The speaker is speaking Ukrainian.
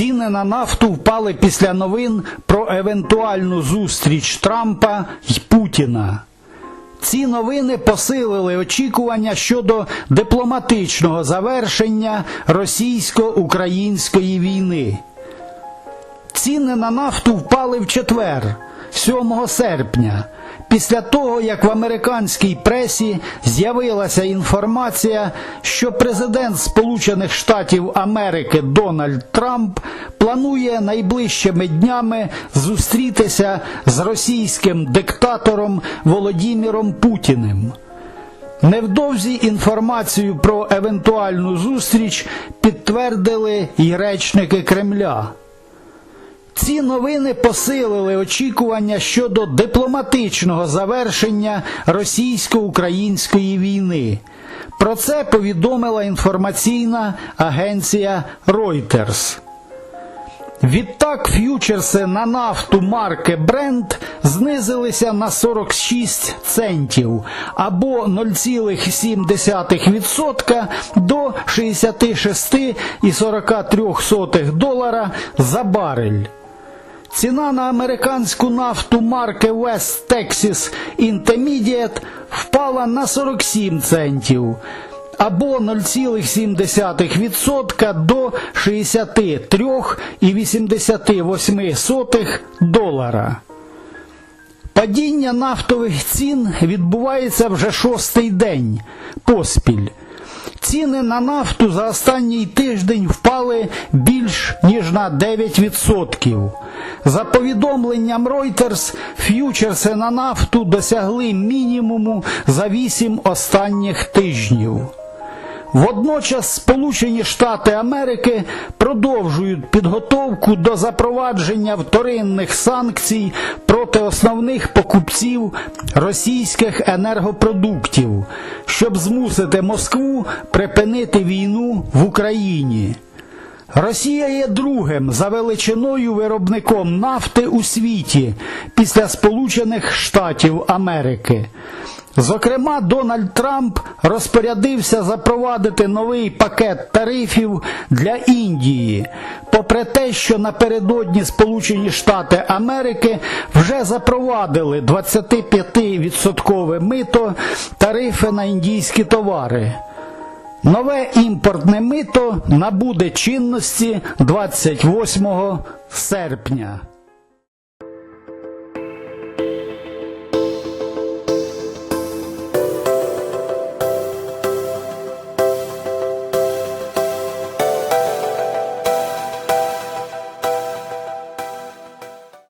Ціни на нафту впали після новин про евентуальну зустріч Трампа й Путіна. Ці новини посилили очікування щодо дипломатичного завершення російсько-української війни. Ціни на нафту впали в четвер, 7 серпня, після того, як в американській пресі з'явилася інформація, що президент Сполучених Штатів Америки Дональд Трамп планує найближчими днями зустрітися з російським диктатором Володимиром Путіним. Невдовзі інформацію про евентуальну зустріч підтвердили й речники Кремля. Ці новини посилили очікування щодо дипломатичного завершення російсько-української війни. Про це повідомила інформаційна агенція Reuters. Відтак ф'ючерси на нафту марки Brent знизилися на 46 центів або 0,7% до 66,43 долара за барель. Ціна на американську нафту марки West Texas Intermediate впала на 47 центів або 0,7% до 63,88 долара. Падіння нафтових цін відбувається вже шостий день поспіль. Ціни на нафту за останній тиждень впали більш ніж на 9%. За повідомленням Reuters, ф'ючерси на нафту досягли мінімуму за 8 останніх тижнів. Водночас Сполучені Штати Америки продовжують підготовку до запровадження вторинних санкцій проти основних покупців російських енергопродуктів, щоб змусити Москву припинити війну в Україні. Росія є другим за величиною виробником нафти у світі після Сполучених Штатів Америки. Зокрема, Дональд Трамп розпорядився запровадити новий пакет тарифів для Індії, попри те, що напередодні Сполучені Штати Америки вже запровадили 25% мито тарифи на індійські товари. Нове імпортне мито набуде чинності 28 серпня.